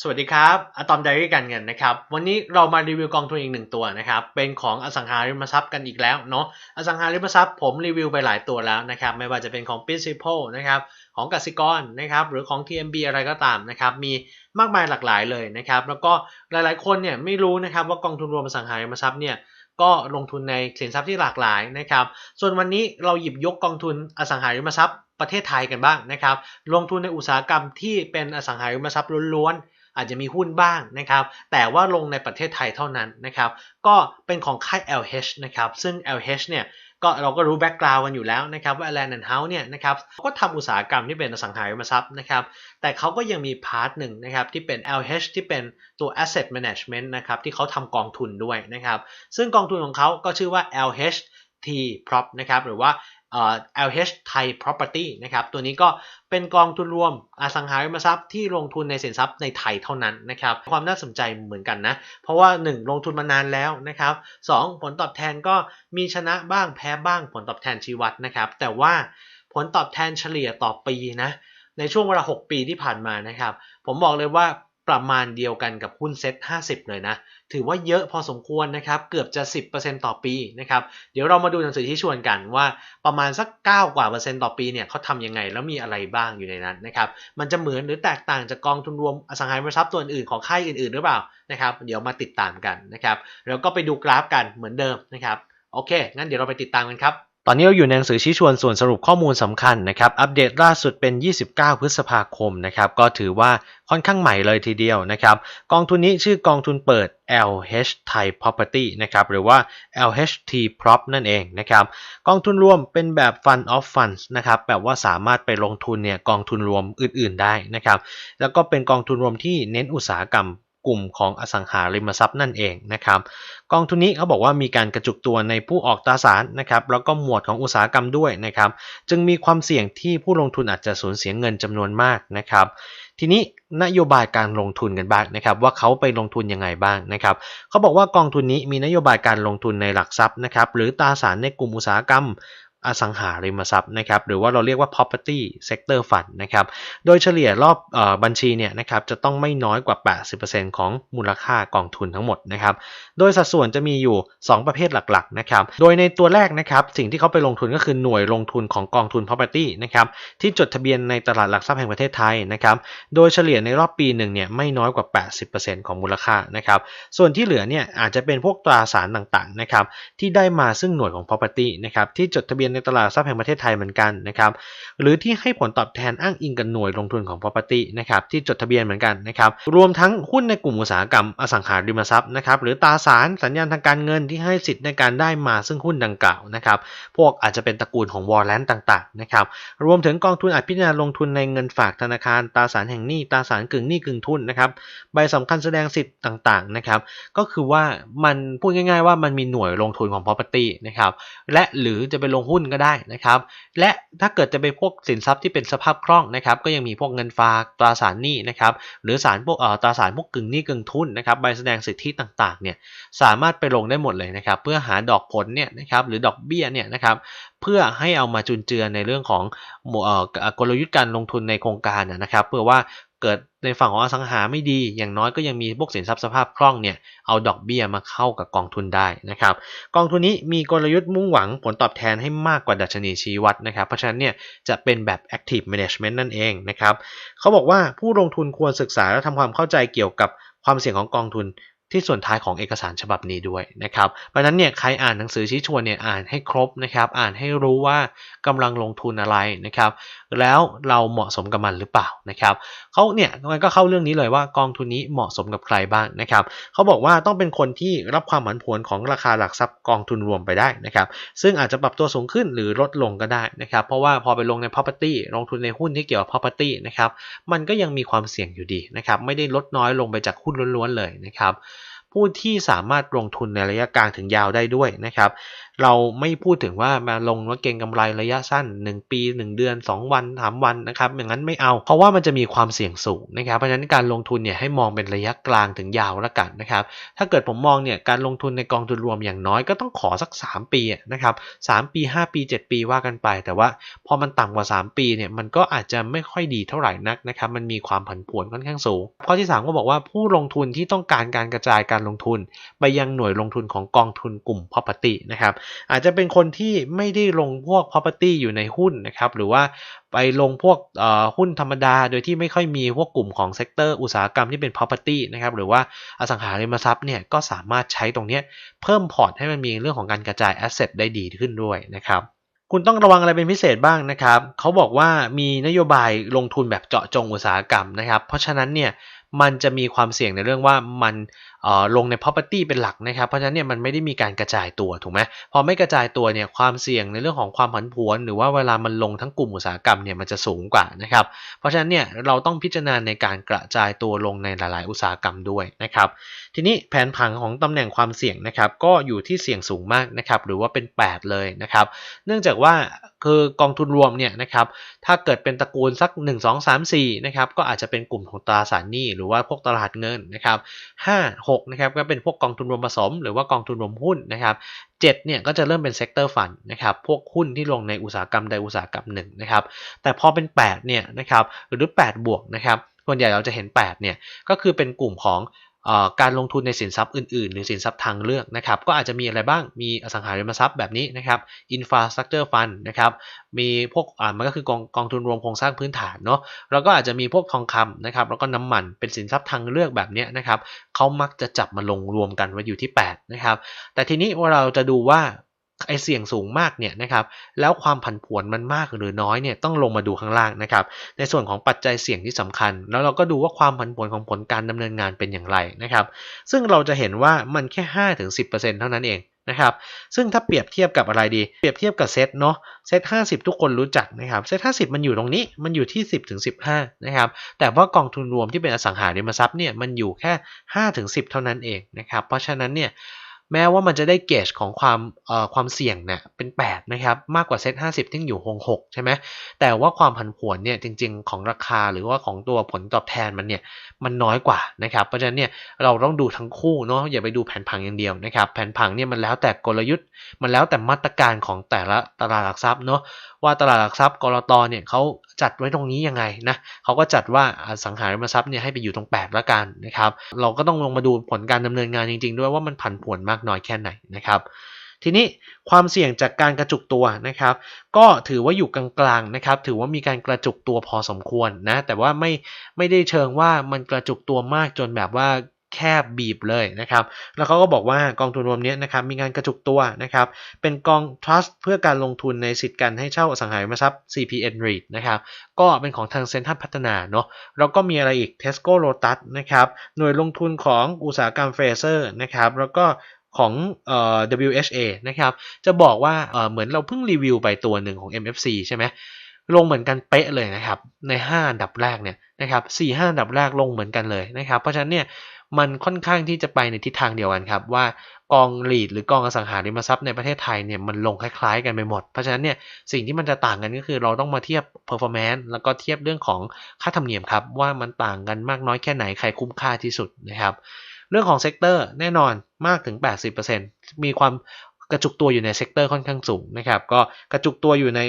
สวัสดีครับอะตอมไดรี่การเงินนะครับ วันนี้เรามารีวิวกองทุนอีกหนึ่งตัวนะครับ เป็นของอสังหาริมทรัพย์กันอีกแล้วเนาะ อสังหาริมทรัพย์ผมรีวิวไปหลายตัวแล้วนะครับ ไม่ว่าจะเป็นของ Principal นะครับ ของกสิกรนะครับ หรือของ TMB อะไรก็ตามนะครับ มีมากมายหลากหลายเลยนะครับ แล้วก็หลายๆ คนเนี่ยไม่รู้นะครับว่ากองทุนรวมอสังหาริมทรัพย์เนี่ยก็ลงทุนในสินทรัพย์ที่หลากหลายนะครับ ส่วนวันนี้เราหยิบยกกองทุนอสังหาริมทรัพย์ประเทศไทยกันบ้างนะครับ ลงทุนในอุตสาหกรรมที่เป็นอสังหาริมทรัพย์ล้วนๆ อาจจะมีหุ้นบ้างนะครับ แต่ว่าลงในประเทศไทยเท่านั้นนะครับ ก็เป็นของค่าย LH นะครับ ซึ่ง LH เนี่ยก็เราก็รู้แบ็กกราวด์กันอยู่แล้วนะครับว่า Land and House เนี่ยนะครับเขาก็ทำอุตสาหกรรมที่เป็นอสังหาริมทรัพย์นะครับ แต่เขาก็ยังมีพาร์ทหนึ่งนะครับที่เป็น LH ที่เป็นตัว Asset Management นะครับที่เขาทำกองทุนด้วยนะครับ ซึ่งกองทุนของเขาก็ชื่อว่า LH T Prop นะครับหรือว่า LH Thai Property นะครับตัวนี้ก็เป็นกองทุนรวมอสังหาริมทรัพย์ที่ลงทุนในสินทรัพย์ในไทยเท่านั้นนะครับความน่าสนใจเหมือนกันนะ เพราะว่า 1 ลงทุนมานานแล้วนะครับ 2 ผลตอบแทนก็มีชนะบ้างแพ้บ้างผลตอบแทนชี้วัดนะครับ แต่ว่าผลตอบแทนเฉลี่ยต่อปีนะในช่วงเวลา 6 ปีที่ผ่านมานะครับ ผมบอกเลยว่า ประมาณเดียวกันกับหุ้นเซ็ต50 เลยนะ ถือว่าเยอะพอสมควรนะครับ เกือบจะ 10%ต่อปีนะครับ เดี๋ยวเรามาดูหนังสือที่ชวนกันว่าประมาณสัก 9 กว่าเปอร์เซ็นต์ต่อปีเนี่ยเขาทำยังไงแล้วมีอะไรบ้างอยู่ในนั้นนะครับ มันจะเหมือนหรือแตกต่างจากกองทุนรวมอสังหาริมทรัพย์ตัวอื่นของค่ายอื่นๆหรือเปล่านะครับ เดี๋ยวมาติดตามกันนะครับ แล้วก็ไปดูกราฟกันเหมือนเดิมนะครับ โอเค งั้นเดี๋ยวเราไปติดตามกันครับ ตอนนี้เราอยู่ในหนังสือชี้ชวนส่วนสรุปข้อมูลสำคัญนะครับ อัปเดตล่าสุดเป็น 29 พฤษภาคมนะครับ ก็ถือว่าค่อนข้างใหม่เลยทีเดียวนะครับ กองทุนนี้ชื่อกองทุนเปิด LH Thai Property นะครับ หรือว่า LHT Prop นั่นเองนะครับ กองทุนรวมเป็นแบบ Fund of Funds นะครับ แบบว่าสามารถไปลงทุนเนี่ยกองทุนรวมอื่น ๆ ได้นะครับ แล้วก็เป็นกองทุนรวมที่เน้นอุตสาหกรรม กลุ่มของอสังหาริมทรัพย์นั่นเองนะครับกองทุนนี้เขาบอกว่ามีการกระจุกตัวในผู้ออกตราสารนะครับแล้วก็หมวดของอุตสาหกรรมด้วยนะครับจึงมีความเสี่ยงที่ผู้ลงทุนอาจจะสูญเสียเงินจำนวนมากนะครับทีนี้นโยบายการลงทุนกันบ้างนะครับว่าเขาไปลงทุนยังไงบ้างนะครับเขาบอกว่ากองทุนนี้มีนโยบายการลงทุนในหลักทรัพย์นะครับหรือตราสารในกลุ่มอุตสาหกรรม อสังหาริมทรัพย์นะครับหรือว่าเราเรียกว่า property sector fund นะครับโดยเฉลี่ยรอบอบัญชีเนี่ยนะครับจะต้องไม่น้อยกว่า 80%ของมูลค่ากองทุนทั้งหมดนะครับโดยสัดส่วนจะมีอยู่ 2 ประเภทหลักๆนะครับโดยในตัวแรกนะครับสิ่งที่เขาไปลงทุนก็คือหน่วยลงทุนของกองทุน property นะครับที่จดทะเบียนในตลาดหลักทรัพย์แห่งประเทศไทยนะครับโดยเฉลี่ยในรอบปีหนึ่งเนี่ยไม่น้อยกว่า 80%ของมูลค่านะครับส่วนที่เหลือเนี่ยอาจจะเป็นพวกตราสารต่างๆนะครับที่ได้มาซึ่งหน่วยของ property นะครับที่จดทะเบียนในตลาดทรัพย์แห่งประเทศไทยเหมือนกันนะครับหรือที่ให้ผลตอบแทนอ้างอิงกับหน่วยลงทุนของ property นะครับที่จดทะเบียนเหมือนกันนะครับรวมทั้งหุ้นในกลุ่มอุตสาหกรรมอสังหาริมทรัพย์นะครับหรือตราสารสัญญาณทางการเงินที่ให้สิทธิ์ในการได้มาซึ่งหุ้นดังกล่าวนะครับพวกอาจจะเป็นตระกูลของวอลเลนต่างๆนะครับรวมถึงกองทุนอาจพิจารณาลงทุนในเงินฝากธนาคารตราสารแห่งหนี้ตราสารกึ่งหนี้กึ่งทุนนะครับใบสำคัญแสดงสิทธิ์ต่างๆนะครับก็คือว่ามันพูดง่าย ๆ ว่ามันมีหน่วยลงทุนของ property นะครับและหรือจะไปลงหุ้นก็ได้นะครับและถ้าเกิดจะไปพวกสินทรัพย์ที่เป็นสภาพคล่องนะครับก็ยังมีพวกเงินฝากตราสารหนี้นะครับหรือสารพวกเอ่อตราสารพวกกึ่งหนี้กึ่งทุนนะครับใบแสดงสิทธิต่างๆเนี่ยสามารถไปลงได้หมดเลยนะครับเพื่อหาดอกผลเนี่ยนะครับหรือดอกเบี้ยเนี่ยนะครับเพื่อให้เอามาจุนเจือในเรื่องของเอ่อกลยุทธ์การลงทุนในโครงการนะนะครับเพื่อว่า เกิดในฝั่งของอสังหาไม่ดีอย่างน้อยก็ยังมีพวกสินทรัพย์สภาพคล่องเนี่ยเอาดอกเบี้ยมาเข้ากับกองทุนได้นะครับกองทุนนี้มีกลยุทธ์มุ่งหวังผลตอบแทนให้มากกว่าดัชนีชี้วัดนะครับเพราะฉะนั้นเนี่ยจะเป็นแบบ active management นั่นเองนะครับเขาบอกว่าผู้ลงทุนควรศึกษาและทำความเข้าใจเกี่ยวกับความเสี่ยงของกองทุน ที่ส่วนท้ายของเอกสารฉบับนี้ด้วยนะครับเพราะฉะนั้นเนี่ยใครอ่านหนังสือชี้ชวนเนี่ยอ่านให้ครบนะครับอ่านให้รู้ว่ากำลังลงทุนอะไรนะครับแล้วเราเหมาะสมกับมันหรือเปล่านะครับเขาเนี่ยมันก็เข้าเรื่องนี้เลยว่ากองทุนนี้เหมาะสมกับใครบ้างนะครับเขาบอกว่าต้องเป็นคนที่รับความผันผวนของราคาหลักทรัพย์กองทุนรวมไปได้นะครับซึ่งอาจจะปรับตัวสูงขึ้นหรือลดลงก็ได้นะครับเพราะว่าพอไปลงใน property ลงทุนในหุ้นที่เกี่ยวกับ property นะครับมันก็ยังมีความเสี่ยงอยู่ดีนะครับไม่ได้ลดน้อยลงไปจากหุ้นล้วนๆเลยนะครับ ผู้ที่สามารถลงทุนในระยะกลางถึงยาวได้ด้วยนะครับ เราไม่พูดถึงว่ามาลงว่าเก็งกำไรระยะสั้น 1 ปี 1 เดือน 2 วัน 3 วันนะครับอย่างนั้นไม่เอา เพราะว่ามันจะมีความเสี่ยงสูงนะครับเพราะฉะนั้นการลงทุนเนี่ยให้มองเป็นระยะกลางถึงยาวล้วกันนะครับถ้าเกิดผมมองเนี่ยการลงทุนในกองทุนรวมอย่างน้อยก็ต้องขอสัก 3 ปีนะครับ3ปี 5 ปี 7 ปีว่ากันไป แต่ว่าพอมันต่ำกว่า 3 ปีเนี่ยมันก็อาจจะไม่ค่อยดีเท่าไหร่นักนะครับมันมีความผันผวนค่อนข้างสูงข้อที่ 3 ก็บอกว่าผู้ลงทุนที่ต้องการการกระจายการลงทุน ไปยังหน่วยลงทุนของกองทุนกลุ่ม property นะครับอาจจะเป็นคนที่ไม่ได้ลงพวก property อยู่ในหุ้นนะครับ หรือว่าไปลงพวกหุ้นธรรมดา โดยที่ไม่ค่อยมีพวกกลุ่มของเซกเตอร์อุตสาหกรรมที่เป็น property นะครับ หรือว่าอสังหาริมทรัพย์เนี่ยก็สามารถใช้ตรงนี้เพิ่มพอร์ตให้มันมีเรื่องของการกระจาย asset ได้ดีขึ้นด้วยนะครับคุณต้องระวังอะไรเป็นพิเศษบ้างนะครับ เขาบอกว่ามีนโยบายลงทุนแบบเจาะจงอุตสาหกรรมนะครับ เพราะฉะนั้นเนี่ยมันจะมีความเสี่ยงในเรื่องว่ามันลงใน property เป็นหลักนะครับ เพราะฉะนั้นเนี่ยมันไม่ได้มีการกระจายตัวถูกไหมพอไม่กระจายตัวเนี่ยความเสี่ยงในเรื่องของความผันผวน หรือว่าเวลามันลงทั้งกลุ่มอุตสาหกรรมเนี่ยมันจะสูงกว่านะครับ เพราะฉะนั้นเนี่ยเราต้องพิจารณาในการกระจายตัวลงในหลาย ๆ อุตสาหกรรมด้วยนะครับ ทีนี้แผนผังของตำแหน่งความเสี่ยงนะครับก็อยู่ที่เสี่ยงสูงมากนะครับหรือว่าเป็น 8 เลยนะครับเนื่องจากว่าคือกองทุนรวมเนี่ยนะครับถ้าเกิดเป็นตระกูลสัก 1 2 3 4นะครับก็อาจจะเป็นกลุ่มของตราสารหนี้หรือว่าพวกตลาดเงินนะครับ5 6นะครับก็เป็นพวกกองทุนรวมผสม หรือว่ากองทุนรวมหุ้นนะครับ7เนี่ยก็จะเริ่มเป็นเซกเตอร์ฟันนะครับพวกหุ้นที่ลงในอุตสาหกรรมใดอุตสาหกรรมหนึ่งนะครับแต่พอเป็น8เนี่ยนะครับหรือ8บวกนะครับส่วนใหญ่เราจะเห็น8เนี่ยก็คือเป็นกลุ่มของ การลงทุนในสินทรัพย์อื่นๆ หรือสินทรัพย์ทางเลือกนะครับก็อาจจะมีอะไรบ้างมีอสังหาริมทรัพย์แบบนี้นะครับ infrastructure fund นะครับมีพวกอ่ามันก็คือกองกองทุนรวมโครงสร้างพื้นฐานเนาะแล้วก็อาจจะมีพวกทองคำนะครับแล้วก็น้ำมันเป็นสินทรัพย์ทางเลือกแบบนี้นะครับเขามักจะจับมาลงรวมกันไว้อยู่ที่8นะครับแต่ทีนี้ว่าเราจะดูว่า ไอเสี่ยงสูงมากเนี่ยนะครับแล้วความผันผวนมันมากหรือน้อยเนี่ยต้องลงมาดูข้างล่างนะครับในส่วนของปัจจัยเสี่ยงที่สำคัญ แล้วเราก็ดูว่าความผันผวนของผลการดำเนินงานเป็นอย่างไรนะครับซึ่งเราจะเห็นว่ามันแค่ 5-10%เท่านั้นเองนะครับซึ่งถ้าเปรียบเทียบกับอะไรดี เปรียบเทียบกับเซตเนาะเซต50 ทุกคนรู้จักนะครับเซต50 มันอยู่ตรงนี้มันอยู่ที่ 10ถึง15นะครับแต่ว่ากองทุนรวมที่เป็นอสังหาริมทรัพย์เนี่ยมันอยู่แค่5ถึง10 เท่านั้นเองนะครับเพราะฉะนั้นเนี่ย แม้ว่ามันจะได้เกจของความเอ่อความเสี่ยงเนี่ยเป็น 8 นะครับ มากกว่าเซ็ต50 ที่อยู่หง6 ใช่ไหมแต่ว่าความผันผวนเนี่ยจริง ๆ ของราคาหรือว่าของตัวผลตอบแทนมันเนี่ยมันน้อยกว่านะครับ เพราะฉะนั้นเนี่ยเราต้องดูทั้งคู่เนาะอย่าไปดูแผนผังอย่างเดียวนะครับ แผนผังเนี่ยมันแล้วแต่กลยุทธ์ มันแล้วแต่มาตรการของแต่ละตลาดหลักทรัพย์เนาะ ว่าตลาดหลักทรัพย์กรตเนี่ยเขาจัดไว้ตรงนี้ยังไงนะเขาก็จัดว่าสังหาริมทรัพย์เนี่ยให้ไปอยู่ตรง 8 ละกันนะครับ เราก็ต้องลงมาดูผลการดำเนินงานจริง ๆ ด้วยว่ามันผันผวนมากน้อยแค่ไหนนะครับทีนี้ความเสี่ยงจากการกระจุกตัวนะครับ ก็ถือว่าอยู่กลางๆนะครับ ถือว่ามีการกระจุกตัวพอสมควรนะแต่ว่าไม่ไม่ได้เชิงว่ามันกระจุกตัวมากจนแบบว่า แคบบีบเลยนะครับ แล้วเขาก็บอกว่ากองทุนรวมนี้นะครับมีงานกระจุกตัวนะครับ เป็นกอง trust เพื่อการลงทุนในสิทธิ์การให้เช่าอสังหาริมทรัพย์ CPN REIT นะครับ ก็เป็นของทางเซ็นทรัลพัฒนาเนาะแล้วก็มีอะไรอีก Tesco Lotus นะครับหน่วยลงทุนของอุตสาหกรรมเฟเซอร์นะครับ แล้วก็ของเอ่อ WHA นะครับ จะบอกว่าเอ่อเหมือนเราเพิ่งรีวิวไปตัวหนึ่งของ MFC ใช่ไหมลงเหมือนกันเป๊ะเลยนะครับ ใน 5 อันดับแรกเนี่ยนะครับ4 5อันดับแรกลงเหมือนกันเลยนะครับ เพราะฉะนั้นเนี่ย มันค่อนข้างที่จะไปในทิศทางเดียวกันครับว่ากองหลีดหรือกองอสังหาริมทรัพย์ในประเทศไทยเนี่ยมันลงคล้ายๆกันไปหมด เพราะฉะนั้นเนี่ยสิ่งที่มันจะต่างกันก็คือเราต้องมาเทียบ performance แล้วก็เทียบเรื่องของค่าธรรมเนียมครับว่ามันต่างกันมากน้อยแค่ไหนใครคุ้มค่าที่สุดนะครับเรื่องของเซกเตอร์แน่นอนมากถึง 80%มีความกระจุกตัวอยู่ในเซกเตอร์ค่อนข้างสูงนะครับ ก็กระจุกตัวอยู่ใน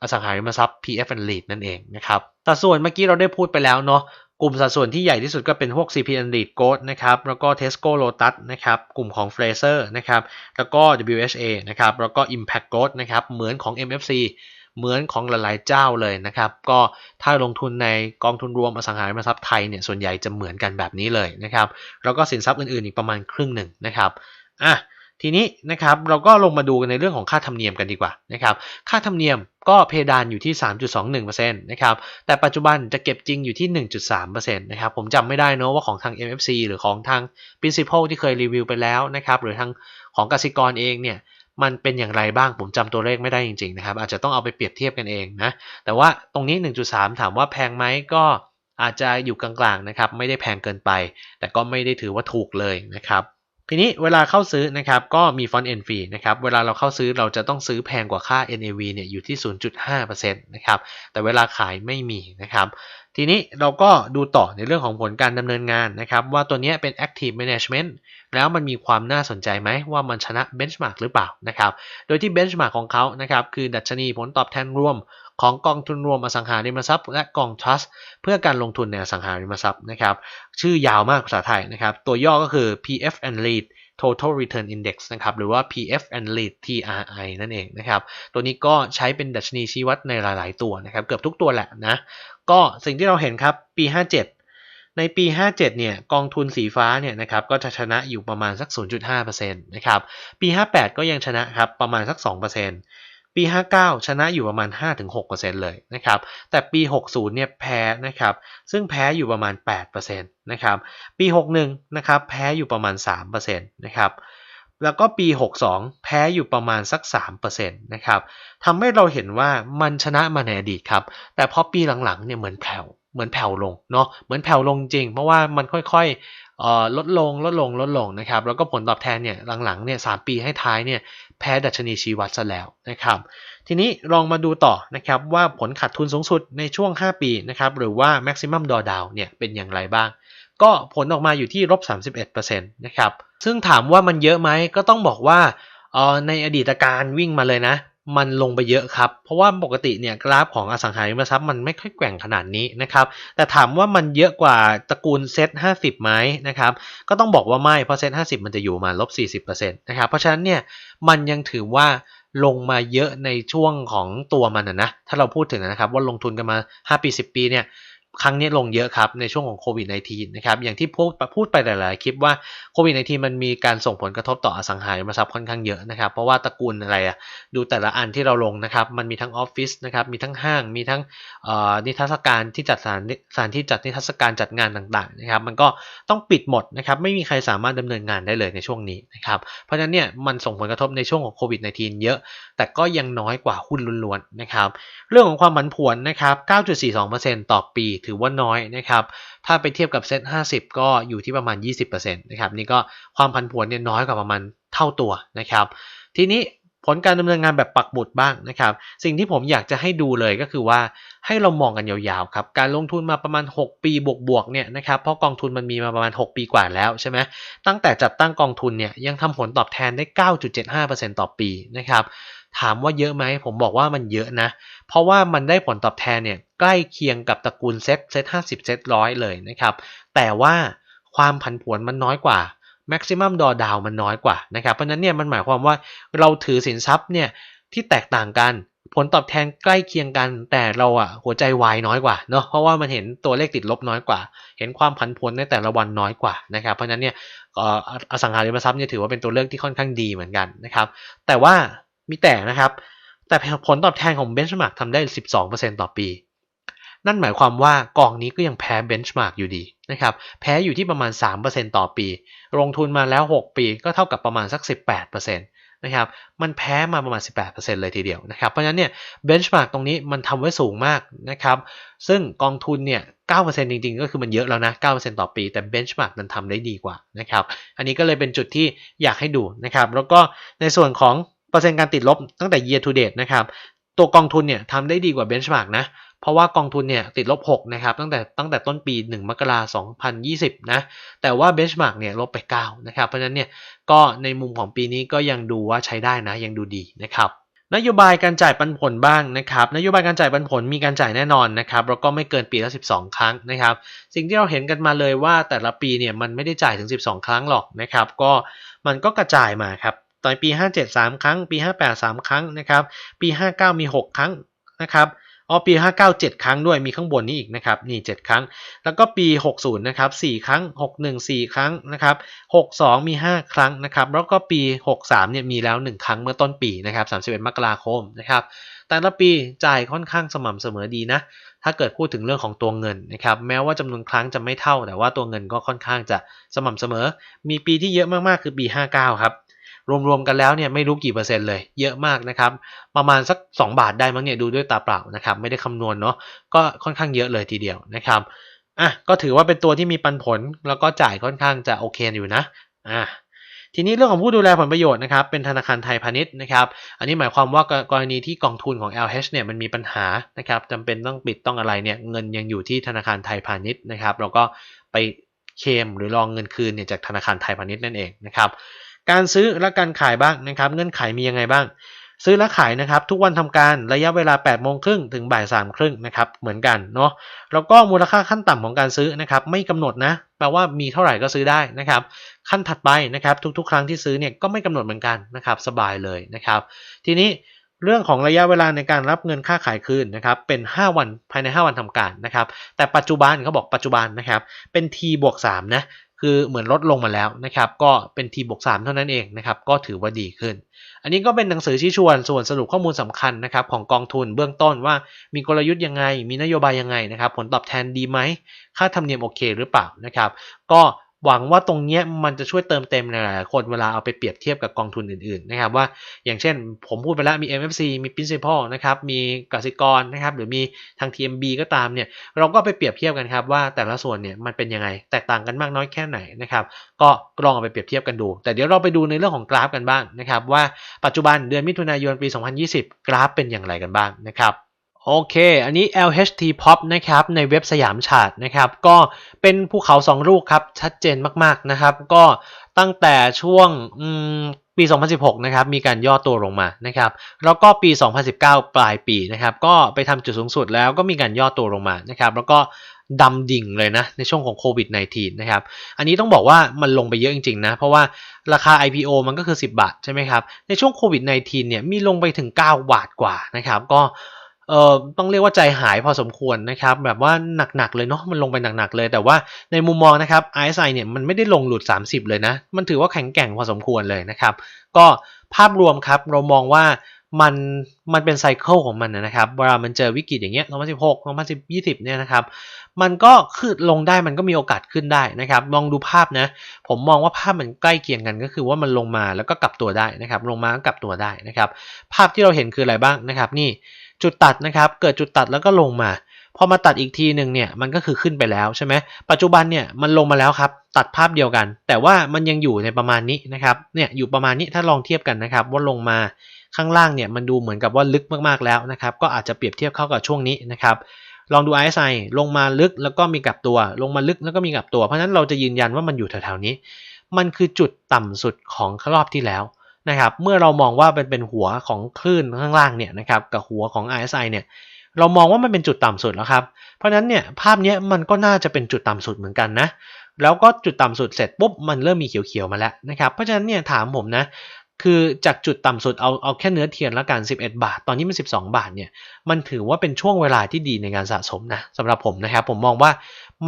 อสังหาริมทรัพย์ PF and Lead นั่นเองนะครับแต่ส่วนเมื่อกี้เราได้พูดไปแล้วเนาะ กลุ่มสัดส่วนที่ใหญ่ที่สุดก็เป็นพวก CPN Lead Growth นะครับ แล้วก็ Tesco Lotus นะครับ กลุ่มของ Fraser นะครับ แล้วก็ WHA นะครับ แล้วก็ Impact Growth นะครับ เหมือนของ MFC เหมือนของหลายๆเจ้าเลยนะครับ ก็ถ้าลงทุนในกองทุนรวมอสังหาริมทรัพย์ไทยเนี่ย ส่วนใหญ่จะเหมือนกันแบบนี้เลยนะครับ แล้วก็สินทรัพย์อื่นๆ อีกประมาณครึ่งหนึ่งนะครับ อะ ทีนี้นะครับเราก็ลงมาดูกันในเรื่องของค่าธรรมเนียมกันดีกว่านะครับค่าธรรมเนียมก็เพดานอยู่ที่ 3.21%นะครับแต่ปัจจุบันจะเก็บจริงอยู่ที่ 1.3%นะครับผมจำไม่ได้นะว่าของทาง MFC หรือของทาง Principal ที่เคยรีวิวไปแล้วนะครับหรือทางของกสิกรเองเนี่ยมันเป็นอย่างไรบ้างผมจำตัวเลขไม่ได้จริงๆนะครับอาจจะต้องเอาไปเปรียบเทียบกันเองนะแต่ว่าตรงนี้ 1.3 ถามว่าแพงไหมก็อาจจะอยู่กลางๆนะครับไม่ได้แพงเกินไป แต่ก็ไม่ได้ถือว่าถูกเลยนะครับ ทีนี้เวลาเข้าซื้อนะครับก็มีฟอนต์เอ็นฟรีนะครับเวลาเราเข้าซื้อเราจะต้องซื้อแพงกว่าค่า NAV เนี่ยอยู่ที่ 0.5%นะครับแต่เวลาขายไม่มีนะครับทีนี้เราก็ดูต่อในเรื่องของผลการดำเนินงานนะครับว่าตัวนี้เป็น active management แล้วมันมีความน่าสนใจไหมว่ามันชนะ benchmark หรือเปล่านะครับโดยที่ benchmark ของเขานะครับคือดัชนีผลตอบแทนรวม ของกองทุนรวมอสังหาริมทรัพย์ และกอง trust เพื่อการลงทุนในอสังหาริมทรัพย์นะครับชื่อยาวมากภาษาไทยนะครับตัวย่อก็คือ PF and Lead Total Return Index นะครับหรือว่า PF and Lead TRI นั่นเองนะครับตัวนี้ก็ใช้เป็นดัชนีชี้วัดในหลาย ๆ ตัวนะครับเกือบทุกตัวแหละนะก็สิ่งที่เราเห็นครับปี 57ในปี 57 เนี่ย กองทุนสีฟ้า เนี่ยนะครับ ก็จะชนะอยู่ประมาณสัก 0.5%นะครับ ปี 58 ก็ยังชนะครับ ประมาณสัก 2% ปี 59 ชนะอยู่ประมาณ 5-6%เลยนะครับ แต่ปี 60 เนี่ยแพ้นะครับ ซึ่งแพ้อยู่ประมาณ 8%นะครับ ปี 61 นะครับแพ้อยู่ประมาณ 3%นะครับแล้วก็ปี 62 แพ้อยู่ประมาณสัก 3%นะครับทำให้เราเห็นว่ามันชนะมาในอดีตครับ แต่พอปีหลังๆ เนี่ยเหมือนแผ่ว เหมือนแผ่วลงเนาะ เหมือนแผ่วลงจริง เพราะว่ามันค่อยๆเอ่อ ลดลงลดลงลดลงนะครับแล้วก็ผลตอบแทนเนี่ยหลังๆเนี่ยสปีให้ท้ายเนี่ยแพ้ดัชนีชีวัดซะแล้วนะครับทีนี้ลองมาดูต่อนะครับว่าผลขาดทุนสูงสุดในช่วง 5 ปีนะครับหรือว่า maximum drawdown เนี่ยเป็นอย่างไรบ้าง ก็ผลออกมาอยู่ที่ลบ31%นะครับซึ่งถามว่ามันเยอะไหมก็ต้องบอกว่าในอดีตการวิ่งมาเลยนะ มันลงไปเยอะครับ เพราะว่าปกติเนี่ยกราฟของอสังหาริมทรัพย์มันไม่ค่อยแกว่งขนาดนี้นะครับ แต่ถามว่ามันเยอะกว่าตระกูลเซ็ต50ไหมนะครับ ก็ต้องบอกว่าไม่ เพราะเซ็ต50มันจะอยู่มาลบสี่สิบเปอร์เซ็นต์นะครับ เพราะฉะนั้นเนี่ยมันยังถือว่าลงมาเยอะในช่วงของตัวมันนะนะถ้าเราพูดถึงนะครับว่าลงทุนกันมา 5 ปี 10 ปีเนี่ย ครั้งนี้ลงเยอะครับในช่วงของโควิด -19 นะครับอย่างที่พูดพูดไปหลาย ๆ คลิปว่าโควิด -19 มันมีการส่งผลกระทบต่ออสังหาริมทรัพย์ค่อนข้างเยอะนะครับเพราะว่าตระกูลอะไรอะดูแต่ละอันที่เราลงนะครับมันมีทั้งออฟฟิศนะครับมีทั้งห้างมีทั้งนิทรรศการที่จัดสถานสถานที่จัดนิทรรศการจัดงานต่าง ๆ นะครับ มันก็ต้องปิดหมดนะครับไม่มีใครสามารถดำเนินงานได้เลยในช่วงนี้นะครับเพราะฉะนั้นเนี่ยมันส่งผลกระทบในช่วงของโควิด -19 เยอะ แต่ก็ยังน้อยกว่าหุ้นล้วน ๆ นะครับเรื่องของความผันผวนนะครับ 9.42%ต่อปีถือว่าน้อยนะครับ ถ้าไปเทียบกับเซ็ต50 ก็อยู่ที่ประมาณ 20%นะครับนี่ก็ความผันผวนเนี่ยน้อยกว่าประมาณเท่าตัวนะครับ ทีนี้ผลการดำเนินงานแบบปักหมุดบ้างนะครับ สิ่งที่ผมอยากจะให้ดูเลยก็คือว่าให้เรามองกันยาวๆครับ การลงทุนมาประมาณ 6 ปีบวกๆเนี่ยนะครับ เพราะกองทุนมันมีมาประมาณ 6 ปีกว่าแล้วใช่ไหมตั้งแต่จัดตั้งกองทุนเนี่ยยังทำผลตอบแทนได้ 9.75%ต่อปีนะครับ ถามว่าเยอะไหมผมบอกว่ามันเยอะนะ เพราะว่ามันได้ผลตอบแทนเนี่ยใกล้เคียงกับตระกูลเซ็ตเซ็ตห้าสิบเซ็ตร้อยเลยนะครับ แต่ว่าความผันผวนมันน้อยกว่า maximum drawdown มันน้อยกว่านะครับ เพราะนั้นเนี่ยมันหมายความว่าเราถือสินทรัพย์เนี่ยที่แตกต่างกันผลตอบแทนใกล้เคียงกันแต่เราอะหัวใจวายน้อยกว่าเนาะเพราะว่ามันเห็นตัวเลขติดลบน้อยกว่า เห็นความผันผวนในแต่ละวันน้อยกว่านะครับเพราะนั้นเนี่ยอสังหาริมทรัพย์เนี่ยถือว่าเป็นตัวเลือกที่ค่อนข้างดีเหมือนกันนะครับ แต่ว่า มีแต่นะครับ แต่ผลตอบแทนของเบนช์มาร์กทำได้ 12%ต่อปี นั่นหมายความว่ากองนี้ก็ยังแพ้เบนช์มาร์กอยู่ดีนะครับ แพ้อยู่ที่ประมาณ 3%ต่อปี ลงทุนมาแล้ว 6 ปีก็เท่ากับประมาณสัก 18%นะครับ มันแพ้มาประมาณ 18%เลยทีเดียวนะครับ เพราะฉะนั้นเนี่ยเบนช์มาร์กตรงนี้มันทำไว้สูงมากนะครับ ซึ่งกองทุนเนี่ย9%จริงๆ ก็คือมันเยอะแล้วนะ 9%ต่อปี แต่เบนช์มาร์กมันทำได้ดีกว่านะครับ อันนี้ก็เลยเป็นจุดที่อยากให้ดูนะครับ แล้วก็ในส่วนของ เปอร์เซ็นต์การติดลบตั้งแต่ year to date นะครับ ตัวกองทุนเนี่ยทำได้ดีกว่าเบนช์มาร์กนะ เพราะว่ากองทุนเนี่ยติดลบ 6 นะครับ ตั้งแต่ตั้งแต่ต้นปี 1 มกราคม 2020 นะ แต่ว่าเบนช์มาร์กเนี่ยลบไป 9 นะครับ เพราะฉะนั้นเนี่ยก็ในมุมของปีนี้ก็ยังดูว่าใช้ได้นะ ยังดูดีนะครับนโยบายการจ่ายปันผลบ้างนะครับ นโยบายการจ่ายปันผลมีการจ่ายแน่นอนนะครับแล้วก็ไม่เกินปีละ 12 ครั้งนะครับ สิ่งที่เราเห็นกันมาเลยว่าแต่ละปีเนี่ยมันไม่ได้จ่ายถึง 12 ครั้งหรอกนะครับ ก็มันก็กระจายมาครับ ตอนปี 57 3 ครั้ง ปี 58 3 ครั้งนะครับปี 59 มี 6 ครั้งนะครับอ๋อปี 59 7 ครั้งด้วยมีข้างบนนี้อีกนะครับนี่ 7 ครั้ง แล้วก็ปี 60 นะครับ 4 ครั้ง 61 4 ครั้งนะครับ 62 มี 5 ครั้งนะครับ แล้วก็ปี 63 เนี่ยมีแล้ว 1 ครั้งเมื่อต้นปีนะครับ 31 มกราคมนะครับแต่ละปีจ่ายค่อนข้างสม่ำเสมอดีนะ ถ้าเกิดพูดถึงเรื่องของตัวเงินนะครับ แม้ว่าจำนวนครั้งจะไม่เท่า แต่ว่าตัวเงินก็ค่อนข้างจะสม่ำเสมอ มีปีที่เยอะมากๆ คือปี 59 ครับ รวมๆกันแล้วเนี่ยไม่รู้กี่เปอร์เซ็นต์เลยเยอะมากนะครับ ประมาณสัก 2 บาทได้มั้งเนี่ยดูด้วยตาเปล่านะครับ ไม่ได้คำนวณเนาะก็ค่อนข้างเยอะเลยทีเดียวนะครับอะก็ถือว่าเป็นตัวที่มีปันผลแล้วก็จ่ายค่อนข้างจะโอเคอยู่นะอะทีนี้เรื่องของผู้ดูแลผลประโยชน์นะครับเป็นธนาคารไทยพาณิชย์นะครับ อันนี้หมายความว่ากรณีที่กองทุนของ LH เนี่ยมันมีปัญหานะครับจำเป็นต้องปิดต้องอะไรเนี่ยเงินยังอยู่ที่ธนาคารไทยพาณิชย์นะครับ เราก็ไปเคมหรือรองเงินคืนเนี่ยจากธนาคารไทยพาณิชย์นั่นเองนะครับ การซื้อและการขายบ้างนะครับ เงื่อนไขมียังไงบ้าง ซื้อและขายนะครับทุกวันทำการระยะเวลา8โมงครึ่งถึงบ่าย3ามครึ่งนะครับเหมือนกันเนาะแล้วก็มูลค่าขั้นต่ำของการซื้อนะครับไม่กำหนดนะแปลว่ามีเท่าไหร่ก็ซื้อได้นะครับขั้นถัดไปนะครับทุกๆ ครั้งที่ซื้อเนี่ยก็ไม่กำหนดเหมือนกันนะครับสบายเลยนะครับทีนี้เรื่องของระยะเวลาในการรับเงินค่าขายคืนนะครับเป็น 5 วันภายใน 5 วันทำการนะครับแต่ปัจจุบันเขาบอกปัจจุบันนะครับเป็น T บวก3นะ คือเหมือนลดลงมาแล้วนะครับ ก็เป็น T บวก3เท่านั้นเองนะครับ ก็ถือว่าดีขึ้น อันนี้ก็เป็นหนังสือชี้ชวนส่วนสรุปข้อมูลสำคัญนะครับของกองทุนเบื้องต้นว่ามีกลยุทธ์ยังไง มีนโยบายยังไงนะครับ ผลตอบแทนดีไหม ค่าธรรมเนียมโอเคหรือเปล่านะครับ ก็ หวังว่าตรงนี้มันจะช่วยเติมเต็มหลายๆคนเวลาเอาไปเปรียบเทียบกับกองทุนอื่นๆนะครับว่าอย่างเช่นผมพูดไปแล้วมี MFC มี Principal นะครับมีกสิกรนะครับหรือมีทาง TMB ก็ตามเนี่ยเราก็ไปเปรียบเทียบกันครับว่าแต่ละส่วนเนี่ยมันเป็นยังไงแตกต่างกันมากน้อยแค่ไหนนะครับก็ลองเอาไปเปรียบเทียบกันดู แต่เดี๋ยวเราไปดูในเรื่องของกราฟกันบ้างนะครับว่าปัจจุบันเดือนมิถุนายนปี 2020 กราฟเป็นอย่างไรกันบ้างนะครับ โอเค อันนี้ LHT Pop นะครับ ในเว็บสยามฉาดนะครับ ก็เป็นภูเขาสองลูกครับ ชัดเจนมากๆนะครับ ก็ตั้งแต่ช่วงปี 2016 นะครับ มีการย่อตัวลงมานะครับ แล้วก็ปี 2019 ปลายปีนะครับ ก็ไปทำจุดสูงสุดแล้วก็มีการย่อตัวลงมานะครับ แล้วก็ดำดิ่งเลยนะ ในช่วงของโควิด -19 นะครับ อันนี้ต้องบอกว่ามันลงไปเยอะจริงๆนะ เพราะว่าราคา IPO มันก็คือ 10 บาทใช่ไหมครับ ในช่วงโควิด -19 เนี่ย มีลงไปถึง 9 บาทกว่านะครับ ก็ เอ่อต้องเรียกว่าใจหายพอสมควรนะครับ แบบว่าหนักๆเลยเนาะมันลงไปหนักๆเลย แต่ว่าในมุมมองนะครับ RSI เนี่ยมันไม่ได้ลงหลุด 30 เลยนะ มันถือว่าแข็งแกร่งพอสมควรเลยนะครับ ก็ภาพรวมครับเรามองว่ามันมันเป็นไซเคิลของมันนะครับ เวลามันเจอวิกฤตอย่างเงี้ย 2016 2020 เนี่ยนะครับ มันก็ขึ้นลงได้มันก็มีโอกาสขึ้นได้นะครับลองดูภาพนะ ผมมองว่าภาพมันใกล้เคียงกันก็คือว่ามันลงมาแล้วก็กลับตัวได้นะครับ ลงมาก็กลับตัวได้นะครับ ภาพที่เราเห็นคืออะไรบ้างนะครับ นี่ จุดตัดนะครับ เกิดจุดตัดแล้วก็ลงมาพอมาตัดอีกทีหนึ่งเนี่ยมันก็คือขึ้นไปแล้วใช่ไหมปัจจุบันเนี่ยมันลงมาแล้วครับ ตัดภาพเดียวกัน แต่ว่ามันยังอยู่ในประมาณนี้นะครับเนี่ยอยู่ประมาณนี้ถ้าลองเทียบกันนะครับ ว่าลงมาข้างล่างเนี่ยมันดูเหมือนกับว่าลึกมากๆแล้วนะครับ ก็อาจจะเปรียบเทียบเข้ากับช่วงนี้นะครับลองดู RSI ลงมาลึกแล้วก็มีกลับตัว ลงมาลึกแล้วก็มีกลับตัว เพราะฉะนั้นเราจะยืนยันว่ามันอยู่แถวๆนี้ มันคือจุดต่ำสุดของรอบที่แล้ว นะครับเมื่อเรามองว่าเป็นเป็นหัวของคลื่นข้างล่างเนี่ยนะครับกับหัวของ RSI เนี่ยเรามองว่ามันเป็นจุดต่ำสุดแล้วครับ เพราะฉะนั้นเนี่ยภาพนี้มันก็น่าจะเป็นจุดต่ำสุดเหมือนกันนะ แล้วก็จุดต่ำสุดเสร็จปุ๊บมันเริ่มมีเขียวๆมาแล้วนะครับเพราะฉะนั้นเนี่ยถามผมนะคือจากจุดต่ำสุดเอาเอาแค่เนื้อเทียนละกัน 11 บาท ตอนนี้มัน 12 บาทเนี่ยมันถือว่าเป็นช่วงเวลาที่ดีในการสะสมนะสำหรับผมนะครับผมมองว่า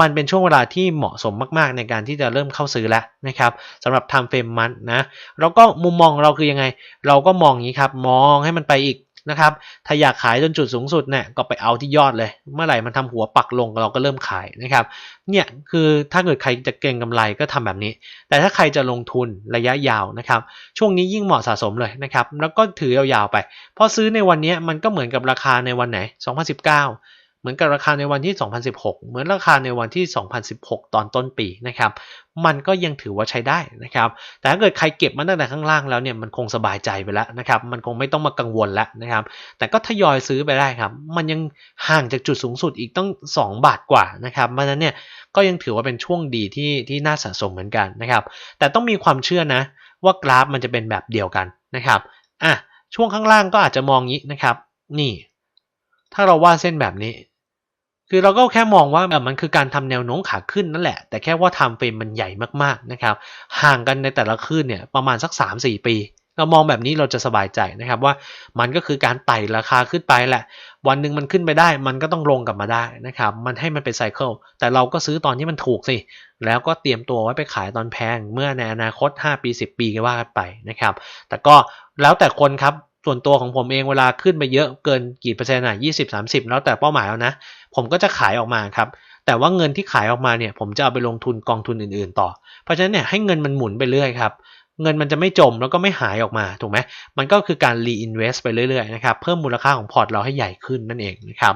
มันเป็นช่วงเวลาที่เหมาะสมมากๆ ในการที่จะเริ่มเข้าซื้อแล้วนะครับสำหรับ time frame มันนะแล้วก็มุมมองเราคือยังไง เราก็มองอย่างนี้ครับ มองให้มันไปอีกนะครับถ้าอยากขายจนจุดสูงสุดเนี่ยก็ไปเอาที่ยอดเลย เมื่อไหร่มันทำหัวปักลงเราก็เริ่มขายนะครับเนี่ยคือถ้าเกิดใครจะเก็งกำไรก็ทำแบบนี้ แต่ถ้าใครจะลงทุนระยะยาวนะครับช่วงนี้ยิ่งเหมาะสะสมเลยนะครับแล้วก็ถือยาวๆไป พอซื้อในวันนี้มันก็เหมือนกับราคาในวันไหน 2019 เหมือนกับราคาในวันที่ 2016 เหมือนราคาในวันที่ 2016 ตอนต้นปีนะครับ มันก็ยังถือว่าใช้ได้นะครับ แต่ถ้าเกิดใครเก็บมาตั้งแต่ข้างล่างแล้วเนี่ยมันคงสบายใจไปแล้วนะครับ มันคงไม่ต้องมากังวลแล้วนะครับ แต่ก็ทยอยซื้อไปได้ครับ มันยังห่างจากจุดสูงสุดอีกต้อง2 บาทกว่านะครับเพราะฉะนั้นเนี่ยก็ยังถือว่าเป็นช่วงดีที่ที่น่าสะสมเหมือนกันนะครับ แต่ต้องมีความเชื่อนะว่ากราฟมันจะเป็นแบบเดียวกันนะครับ อะ ช่วงข้างล่างก็อาจจะมองงี้นะครับ นี่ ถ้าเราวาดเส้นแบบนี้ คือเราก็แค่มองว่ามันคือการทำแนวโน้มขาขึ้นนั่นแหละ แต่แค่ว่าทม์เฟรมมันใหญ่มากๆนะครับ ห่างกันในแต่ละคืนเนี่ยประมาณสัก 3-4 ปี เรามองแบบนี้เราจะสบายใจนะครับว่ามันก็คือการไต่ราคาขึ้นไปแหละ วันหนึ่งมันขึ้นไปได้ มันก็ต้องลงกลับมาได้นะครับ มันให้มันเป็นไซเคิล แต่เราก็ซื้อตอนที่มันถูกสิ แล้วก็เตรียมตัวไว้ไปขายตอนแพง เมื่อในอนาคต 5 ปี 10 ปีก็ว่ากันไปนะครับ แต่ก็แล้วแต่คนครับ ส่วนตัวของผมเองเวลาขึ้นไปเยอะเกินกี่เปอร์เซ็นต์อะยี่สิบสามสิบแล้วแต่เป้าหมายแล้วนะ ผมก็จะขายออกมาครับ แต่ว่าเงินที่ขายออกมาเนี่ย ผมจะเอาไปลงทุนกองทุนอื่นๆ ต่อ เพราะฉะนั้นเนี่ยให้เงินมันหมุนไปเรื่อยครับเงินมันจะไม่จมแล้วก็ไม่หายออกมาถูกไหมมันก็คือการ reinvest ไปเรื่อยๆนะครับเพิ่มมูลค่าของพอร์ตเราให้ใหญ่ขึ้นนั่นเองนะครับ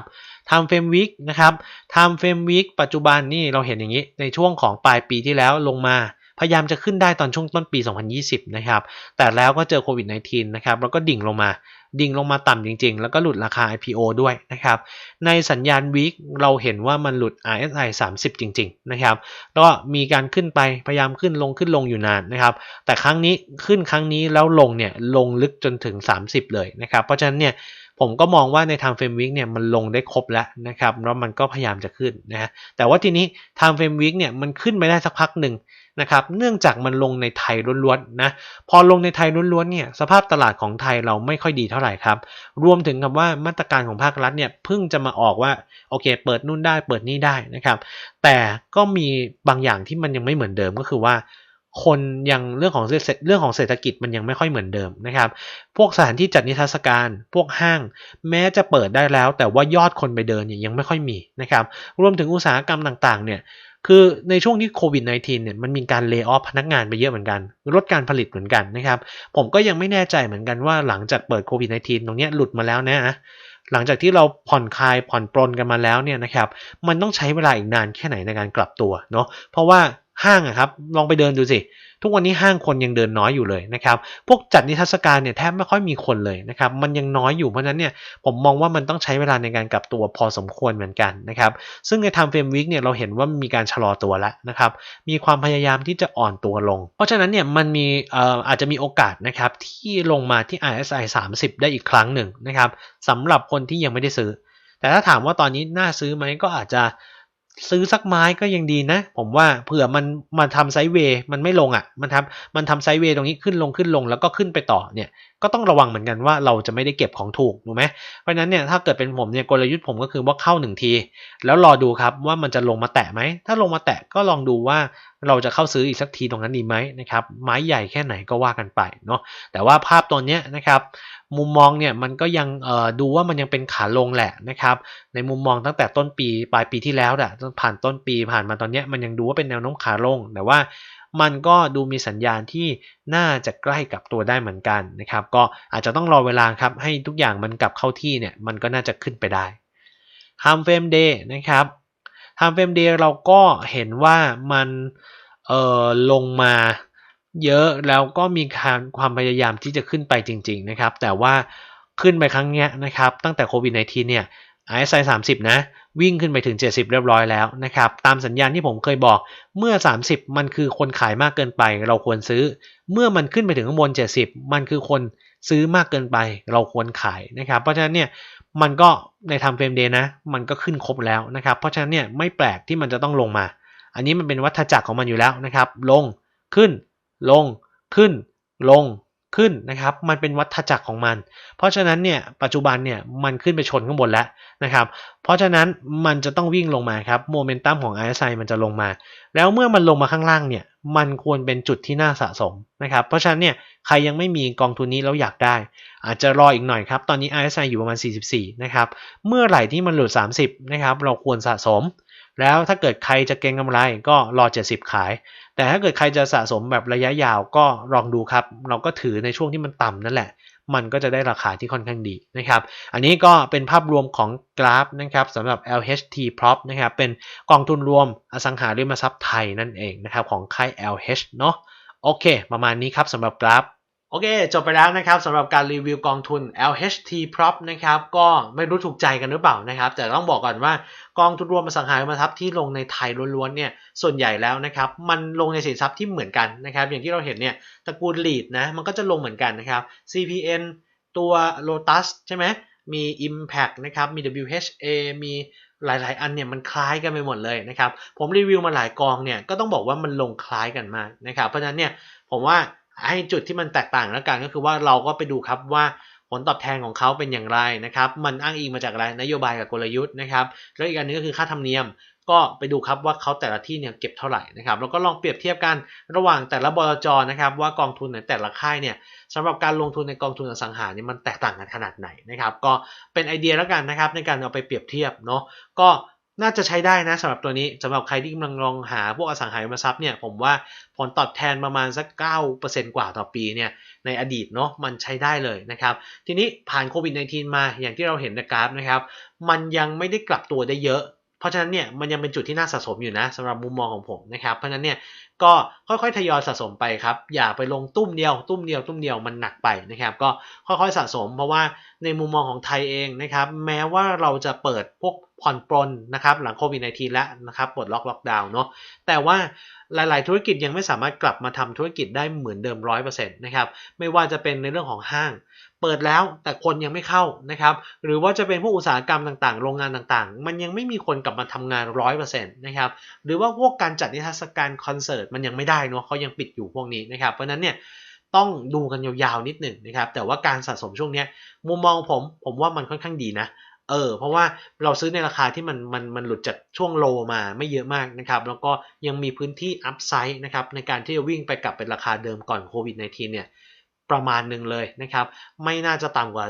time frame week นะครับ time frame week ปัจจุบันนี่เราเห็นอย่างนี้ในช่วงของปลายปีที่แล้วลงมา พยายามจะขึ้นได้ตอนช่วงต้นปี 2020 นะครับ แต่แล้วก็เจอโควิด -19 นะครับ แล้วก็ดิ่งลงมา ดิ่งลงมาต่ำจริง ๆ แล้วก็หลุดราคา IPO ด้วยนะครับ ในสัญญาณวิกเราเห็นว่ามันหลุด RSI 30 จริง ๆ นะครับ แล้วก็มีการขึ้นไป พยายามขึ้นลงขึ้นลงอยู่นานนะครับ แต่ครั้งนี้ขึ้นครั้งนี้แล้วลงเนี่ยลงลึกจนถึง 30 เลยนะครับ เพราะฉะนั้นเนี่ยผมก็มองว่าในทางเฟรมวิกเนี่ยมันลงได้ครบแล้วนะครับแล้วมันก็พยายามจะขึ้นนะฮะแต่ว่าทีนี้ทางเฟรมวิกเนี่ยมันขึ้นไปได้สักพักหนึ่ง นะครับเนื่องจากมันลงในไทยล้วนๆนะพอลงในไทยล้วนๆเนี่ยสภาพตลาดของไทยเราไม่ค่อยดีเท่าไหร่ครับ รวมถึงกับว่ามาตรการของภาครัฐเนี่ยเพิ่งจะมาออกว่าโอเค เปิดนู่นได้เปิดนี่ได้นะครับแต่ก็มีบางอย่างที่มันยังไม่เหมือนเดิมก็คือว่าคนยังเรื่องของเศรษฐเรื่องของเศรษฐกิจมันยังไม่ค่อยเหมือนเดิมนะครับ พวกสถานที่จัดนิทรรศการ พวกห้าง แม้จะเปิดได้แล้ว แต่ว่ายอดคนไปเดินเนี่ยยังไม่ค่อยมีนะครับ รวมถึงอุตสาหกรรมต่างๆเนี่ย คือในช่วงที่โควิด -19 เนี่ยมันมีการเลิกออฟพนักงานไปเยอะเหมือนกัน ลดการผลิตเหมือนกันนะครับผมก็ยังไม่แน่ใจเหมือนกันว่าหลังจากเปิดโควิด -19 ตรงนี้หลุดมาแล้วนะหลังจากที่เราผ่อนคลายผ่อนปลนกันมาแล้วเนี่ยนะครับมันต้องใช้เวลาอีกนานแค่ไหนในการกลับตัวเนาะเพราะว่า ห้างอะครับลองไปเดินดูสิ ทุกวันนี้ห้างคนยังเดินน้อยอยู่เลยนะครับพวกจัดนิทรรศการเนี่ยแทบไม่ค่อยมีคนเลยนะครับมันยังน้อยอยู่เพราะฉะนั้นเนี่ยผมมองว่ามันต้องใช้เวลาในการกลับตัวพอสมควรเหมือนกันนะครับซึ่งในทำเฟรมวิกเนี่ยเราเห็นว่ามีการชะลอตัวแล้วนะครับมีความพยายามที่จะอ่อนตัวลง เพราะฉะนั้นเนี่ยมันมีเอ่ออาจจะมีโอกาสนะครับที่ลงมาที่ RSI 30 ได้อีกครั้งหนึ่งนะครับสำหรับคนที่ยังไม่ได้ซื้อ แต่ถ้าถามว่าตอนนี้น่าซื้อไหมก็อาจจะ ซื้อสักไม้ก็ยังดีนะ ผมว่าเผื่อมันมาทำไซด์เวย์มันไม่ลงอะ่ะ มันทำมันทำไซด์เวย์ตรงนี้ขึ้นลงขึ้นลงแล้วก็ขึ้นไปต่อเนี่ยก็ต้องระวังเหมือนกันว่าเราจะไม่ได้เก็บของถูกถูกไหมเพราะนั้นเนี่ยถ้าเกิดเป็นผมเนี่ยกลยุทธ์ผมก็คือว่าเข้าหนึ่งที แล้วรอดูครับว่ามันจะลงมาแตะไหม ถ้าลงมาแตะก็ลองดูว่าเราจะเข้าซื้ออีกสักทีตรงนั้นดีไหมนะครับไม้ใหญ่แค่ไหนก็ว่ากันไปเนาะแต่ว่าภาพตัวเนี้ยนะครับมุมมองเนี่ยมันก็ยังดูว่ามันยังเป็นขาลงแหละนะครับในมุมมองตั้งแต่ต้นปีปลายปีที่แล้วอะผ่านต้นปีผ่านมาตอนเนี้ยมันยังดูว่าเป็นแนวโน้มขาลงแต่ว่า มันก็ดูมีสัญญาณที่น่าจะใกล้กับตัวได้เหมือนกันนะครับ ก็อาจจะต้องรอเวลาครับให้ทุกอย่างมันกลับเข้าที่เนี่ยมันก็น่าจะขึ้นไปได้ Time Frame Day นะครับ Time Frame Day เราก็เห็นว่ามันเอ่อลงมาเยอะแล้วก็มีการความพยายามที่จะขึ้นไปจริง ๆ นะครับ แต่ว่าขึ้นไปครั้งเนี้ยนะครับ ตั้งแต่โควิด -19 เนี่ย RSI 30 นะ วิ่งขึ้นไปถึง 70 เรียบร้อยแล้วนะครับตามสัญญาณที่ผมเคยบอกเมื่อ 30 มันคือคนขายมากเกินไป เราควรซื้อ เมื่อมันขึ้นไปถึงข้างบน 70 มันคือคนซื้อมากเกินไป เราควรขายนะครับ เพราะฉะนั้นเนี่ยมันก็ในทำเฟรมเดย์นะ มันก็ขึ้นครบแล้วนะครับเพราะฉะนั้นเนี่ยไม่แปลกที่มันจะต้องลงมา อันนี้มันเป็นวัฏจักรของมันอยู่แล้วนะครับ ลงขึ้น ลงขึ้น ลง ขึ้นนะครับ มันเป็นวัฏจักรของมัน เพราะฉะนั้นเนี่ยปัจจุบันเนี่ยมันขึ้นไปชนข้างบนแล้วนะครับ เพราะฉะนั้นมันจะต้องวิ่งลงมาครับโมเมนตัมของ RSI มันจะลงมา แล้วเมื่อมันลงมาข้างล่างเนี่ยมันควรเป็นจุดที่น่าสะสมนะครับ เพราะฉะนั้นเนี่ยใครยังไม่มีกองทุนนี้แล้วอยากได้ อาจจะรออีกหน่อยครับ ตอนนี้ RSI อยู่ประมาณ 44 นะครับ เมื่อไหร่ที่มันหลุด 30 นะครับ เราควรสะสม แล้วถ้าเกิดใครจะเก็งกำไรก็รอ 70 ขาย แต่ถ้าเกิดใครจะสะสมแบบระยะยาวก็ลองดูครับ เราก็ถือในช่วงที่มันต่ำนั่นแหละ มันก็จะได้ราคาที่ค่อนข้างดีนะครับ อันนี้ก็เป็นภาพรวมของกราฟนะครับสำหรับ LHT Prop นะครับ เป็นกองทุนรวมอสังหาริมทรัพย์ไทยนั่นเองนะครับของค่าย LH เนาะโอเค ประมาณนี้ครับสำหรับกราฟ โอเค จบไปแล้วนะครับสำหรับการรีวิวกองทุน LHT Prop นะครับก็ไม่รู้ถูกใจกันหรือเปล่านะครับ แต่ต้องบอกก่อนว่ากองทุนรวมอสังหาริมทรัพย์ที่ลงในไทยล้วนๆเนี่ยส่วนใหญ่แล้วนะครับมันลงในสินทรัพย์ที่เหมือนกันนะครับอย่างที่เราเห็นเนี่ยตระกูล lead นะมันก็จะลงเหมือนกันนะครับ CPN ตัว Lotus ใช่ไหมมี Impact นะครับมี WHA มีหลาย ๆ อันเนี่ยมันคล้ายกันไปหมดเลยนะครับผมรีวิวมาหลายกองเนี่ยก็ต้องบอกว่ามันลงคล้ายกันมากนะครับเพราะฉะนั้นเนี่ยผมว่า ให้จุดที่มันแตกต่างแล้วกันก็คือว่าเราก็ไปดูครับว่าผลตอบแทนของเขาเป็นอย่างไรนะครับ มันอ้างอิงมาจากอะไรนโยบายกับกลยุทธ์นะครับ แล้วอีกอันนึงก็คือค่าธรรมเนียม ก็ไปดูครับว่าเขาแต่ละที่เนี่ยเก็บเท่าไหร่นะครับ แล้วก็ลองเปรียบเทียบกันระหว่างแต่ละบลจนะครับ ว่ากองทุนในแต่ละค่ายเนี่ยสำหรับการลงทุนในกองทุนอสังหาเนี่ยมันแตกต่างกันขนาดไหนนะครับ ก็เป็นไอเดียแล้วกันนะครับในการเอาไปเปรียบเทียบเนาะ ก็ น่าจะใช้ได้นะสำหรับตัวนี้สำหรับใครที่กำลังลองหาพวกอสังหาริมทรัพย์เนี่ยผมว่าผลตอบแทนประมาณสัก 9%กว่าต่อปีเนี่ยในอดีตเนาะมันใช้ได้เลยนะครับ ทีนี้ผ่านโควิด -19 มาอย่างที่เราเห็นในกราฟนะครับ มันยังไม่ได้กลับตัวได้เยอะ เพราะฉะนั้นเนี่ยมันยังเป็นจุดที่น่าสะสมอยู่นะสำหรับมุมมองของผมนะครับ เพราะฉะนั้นเนี่ยก็ค่อยๆทยอยสะสมไปครับ อย่าไปลงตุ้มเดียว ตุ้มเดียวตุ้มเดียวมันหนักไปนะครับ ก็ค่อยๆสะสมเพราะว่าในมุมมองของไทยเองนะครับ แม้ว่าเราจะเปิดพวก ผ่อนปลนนะครับหลังโควิด -19 แล้วนะครับปลดล็อกล็อกดาวน์เนาะแต่ว่าหลาย ๆ ธุรกิจยังไม่สามารถกลับมาทำธุรกิจได้เหมือนเดิมร้อยเปอร์เซ็นต์นะครับไม่ว่าจะเป็นในเรื่องของห้าง เปิดแล้วแต่คนยังไม่เข้านะครับหรือว่าจะเป็นพวกอุตสาหกรรมต่าง ๆ โรงงานต่าง ๆ มันยังไม่มีคนกลับมาทำงานร้อยเปอร์เซ็นต์นะครับหรือว่าพวกการจัดนิทรรศการคอนเสิร์ตมันยังไม่ได้เนาะเขายังปิดอยู่พวกนี้นะครับเพราะนั้นเนี่ยต้องดูกันยาวๆนิดหนึ่งนะครับแต่ว่าการสะสมช่วงนี้มุมมองผมผมว่ามันค่อนข้างดีนะ เออเพราะว่าเราซื้อในราคาที่มันมันมันหลุดจากช่วงโลมาไม่เยอะมากนะครับ แล้วก็ยังมีพื้นที่อัพไซด์นะครับในการที่จะวิ่งไปกลับเป็นราคาเดิมก่อนโควิด -19 เนี่ยประมาณหนึ่งเลยนะครับ ไม่น่าจะต่ำกว่า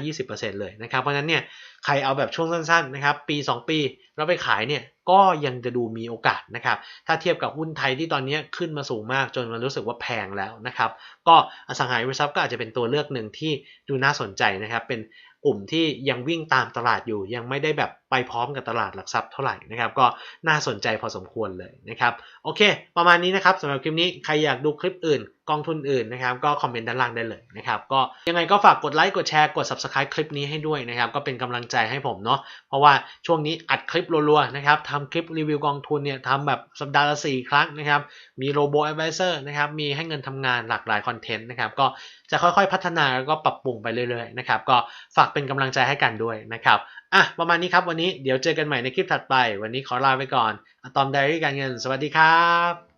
15-20%เลยนะครับ เพราะนั้นเนี่ย ใครเอาแบบช่วงสั้นๆนะครับปี 2 ปีแล้วไปขายเนี่ยก็ยังจะดูมีโอกาสนะครับถ้าเทียบกับหุ้นไทยที่ตอนนี้ขึ้นมาสูงมากจนมันรู้สึกว่าแพงแล้วนะครับก็อสังหาริมทรัพย์ก็อาจจะเป็นตัวเลือกหนึ่งที่ดูน่าสนใจนะครับเป็นกลุ่มที่ยังวิ่งตามตลาดอยู่ ยังไม่ได้แบบไปพร้อมกับตลาดหลักทรัพย์เท่าไหร่นะครับก็น่าสนใจพอสมควรเลยนะครับโอเค ประมาณนี้นะครับสำหรับคลิปนี้ใครอยากดูคลิปอื่น กองทุนอื่นนะครับก็คอมเมนต์ด้านล่างได้เลยนะครับก็ยังไงก็ฝากกดไลค์กดแชร์กด subscribe คลิปนี้ให้ด้วยนะครับก็เป็นกำลังใจให้ผมเนาะเพราะว่าช่วงนี้อัดคลิปรัวๆนะครับทำคลิปรีวิวกองทุนเนี่ยทำแบบสัปดาห์ละ4ครั้งนะครับ มีโรโบอ advisor นะครับ มีให้เงินทำงานหลากหลายคอนเทนต์นะครับ ก็จะค่อยๆพัฒนาแล้วก็ปรับปรุงไปเรื่อยๆนะครับ ก็ฝากเป็นกำลังใจให้กันด้วยนะครับอะประมาณนี้ครับวันนี้เดี๋ยวเจอกันใหม่ในคลิปถัดไป วันนี้ขอลาไปก่อนอะตอมไดรี่การเงิน สวัสดีครับ